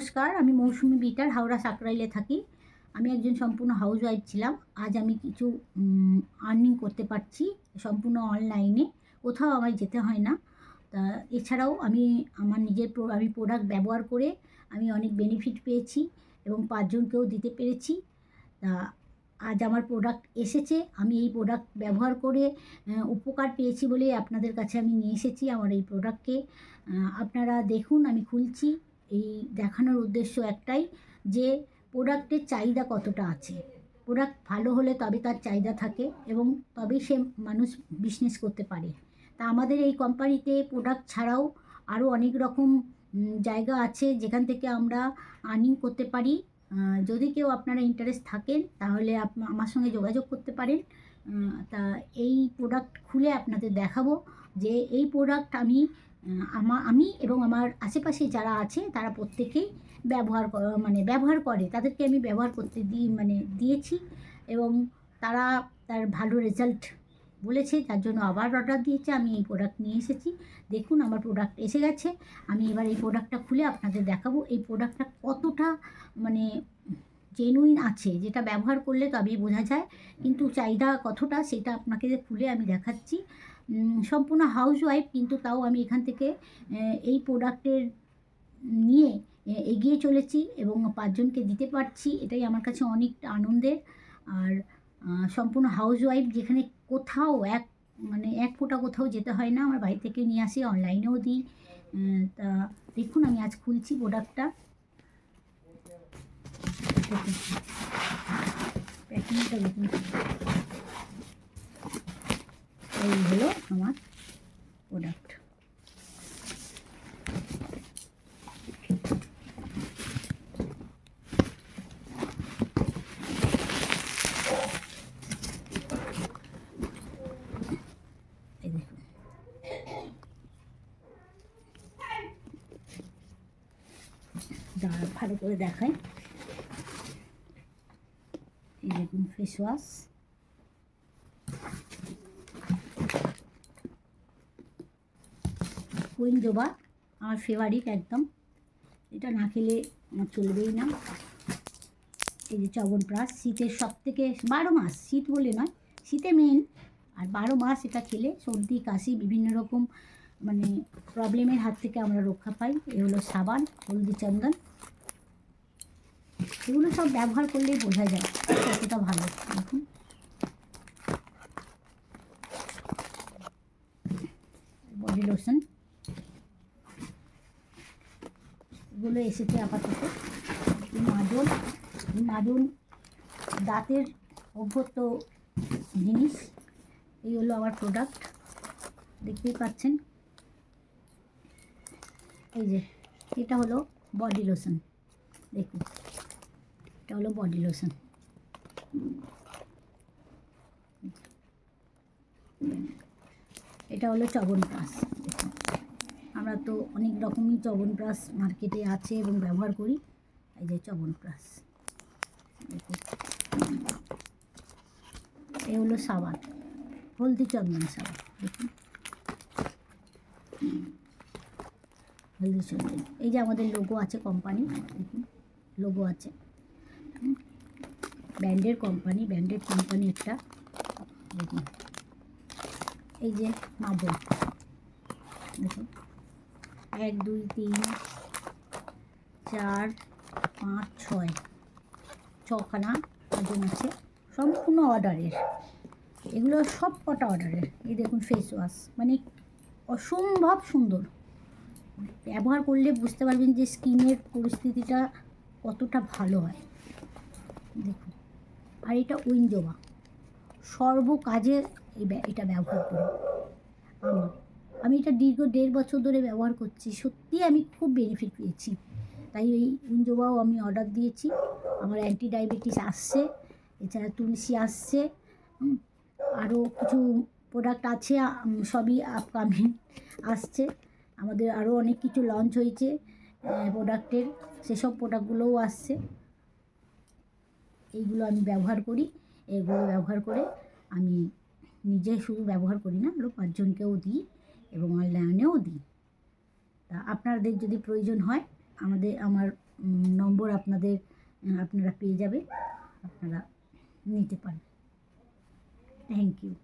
নমস্কার, আমি মৌসুমি বিটার, হাওড়া সাকরাইলে থাকি। আমি একজন সম্পূর্ণ হাউস ওয়াইফ ছিলাম। আজ আমি কিছু আর্নিং করতে পারছি সম্পূর্ণ অনলাইনে কোথাও আমায় যেতে হয় না। তা এছাড়াও আমি আমার নিজের আমি প্রোডাক্ট ব্যবহার করে আমি অনেক বেনিফিট পেয়েছি এবং পাঁচজনকেও দিতে পেরেছি। তা আজ আমার প্রোডাক্ট এসেছে। আমি এই প্রোডাক্ট ব্যবহার করে উপকার পেয়েছি বলে আপনাদের কাছে আমি নিয়ে এসেছি আমার এই প্রোডাক্টকে আপনারা দেখুন, আমি খুলছি। এই দেখানোর উদ্দেশ্য একটাই যে প্রোডাক্টের চাহিদা কতটা আছে। প্রোডাক্ট ভালো হলে তবে তার চাহিদা থাকে এবং তবেই সে মানুষ বিজনেস করতে পারে। তা আমাদের এই কোম্পানিতে প্রোডাক্ট ছাড়াও আরও অনেক রকম জায়গা আছে যেখান থেকে আমরা আর্নিং করতে পারি। যদি কেউ আপনারা ইন্টারেস্ট থাকেন তাহলে আমার সঙ্গে যোগাযোগ করতে পারেন। তা এই প্রোডাক্ট খুলে আপনাদের দেখাবো যে এই প্রোডাক্ট আমি আহ, আমা এবং আমার আশেপাশে যারা আছে তারা প্রত্যেকেই ব্যবহার মানে ব্যবহার করে। তাদেরকে আমি ব্যবহার করতে দিই মানে দিয়েছি এবং তারা তার ভালো রেজাল্ট বলেছে তার জন্য আবার অর্ডার দিয়েছে। আমি এই প্রোডাক্ট নিয়ে এসেছি। দেখুন আমার প্রোডাক্ট এসে গেছে। আমি এবার এই প্রোডাক্টটা খুলে আপনাদের দেখাবো। এই প্রোডাক্টটা কতটা মানে জেনুইন আছে যেটা ব্যবহার করলে তবেই বোঝা যায়। কিন্তু চাহিদা কতটা সেটা আপনাকে খুলে আমি দেখাচ্ছি। সম্পূর্ণ হাউস ওয়াইফ কিন্তু তাও আমি এখান থেকে এই প্রোডাক্টের নিয়ে এগিয়ে চলেছি এবং পাঁচজনকে দিতে পারছি। এটাই আমার কাছে অনেকটা আনন্দের। আর সম্পূর্ণ হাউস ওয়াইফ যেখানে কোথাও এক মানে এক ফোঁটা কোথাও যেতে হয় না, আমার বাড়ি থেকে নিয়ে আসি অনলাইনেও দিই। তা দেখুন, আমি আজ খুলছি প্রোডাক্টটা প্যাকিংটা দেখুন এই হলো আমার প্রোডাক্ট দাঁড়া ভালো করে দেখাই। এই দেখুন ফেস ওয়াশ কুইন জবা আমার ফেভারিট একদম। এটা না খেলে আমার চলবেই না। এই যে চবন প্রাস, শীতের সব থেকে বারো মাস, শীত বলে নয়, শীতে মেন আর বারো মাস এটা খেলে সর্দি, কাশি, বিভিন্ন রকম মানে প্রবলেমের হাত থেকে আমরা রক্ষা পাই। এ হলো সাবান, হলদি চন্দন। এগুলো সব ব্যবহার করলেই বোঝা যায় কতটা ভালো। দেখুন। Body lotion. এগুলো এসেছে আপাতত। মাজন মাজন দাঁতের অভ্যস্ত জিনিস, এই হলো আমার প্রোডাক্ট দেখতেই পাচ্ছেন। এই যে, এটা হলো বডি লোশন দেখুন, এটা হলো বডি লোশন এটা হলো চবন দেখুন আমরা তো অনেক রকমই চবন ব্রাশ মার্কেটে আছে এবং ব্যবহার করি। এই যে চবন ব্রাশ। দেখুন এ হলো সাবান, হলদি চন্দন সাবান, দেখুন। হলদি চন্দন। এই যে আমাদের লোগো আছে কোম্পানি দেখুন। লোগো আছে। ব্র্যান্ডের কোম্পানি ব্র্যান্ডেড কোম্পানি একটা। দেখুন। এই যে মাজন দেখুন। এক, দুই, তিন, চার, পাঁচ, ছয়। ছখানা মাজন আছে। সম্পূর্ণ অর্ডারের। এগুলো সব কটা অর্ডারের। এই দেখুন ফেস ওয়াশ মানে অসম্ভব সুন্দর। ব্যবহার করলে বুঝতে পারবেন যে স্কিনের পরিস্থিতিটা কতটা ভালো হয়। দেখুন। আর এটা উইনজোবা সর্ব কাজে এটা ব্যবহার করি আমার। আমি এটা দীর্ঘ দেড় বছর ধরে ব্যবহার করছি। সত্যি আমি খুব বেনিফিট পেয়েছি। তাই এই উইনজোবাও আমি অর্ডার দিয়েছি। আমার অ্যান্টি ডায়াবেটিস আসছে, এছাড়া তুলসী আসছে আরও কিছু প্রোডাক্ট আছে সবই আপকামিং আসছে। আমাদের আরও অনেক কিছু লঞ্চ হয়েছে প্রোডাক্টের সেসব প্রোডাক্টগুলোও আসছে। এইগুলো আমি ব্যবহার করি। এগুলো ব্যবহার করে আমি নিজে শুধু ব্যবহার করি না আরও পাঁচজনকেও দিই। এবং অনলাইনেও দিই। তা আপনাদের যদি প্রয়োজন হয়, আমাদের, আমার নম্বর আপনাদের, আপনারা পেয়ে যাবেন। আপনারা নিতে পারেন থ্যাংক ইউ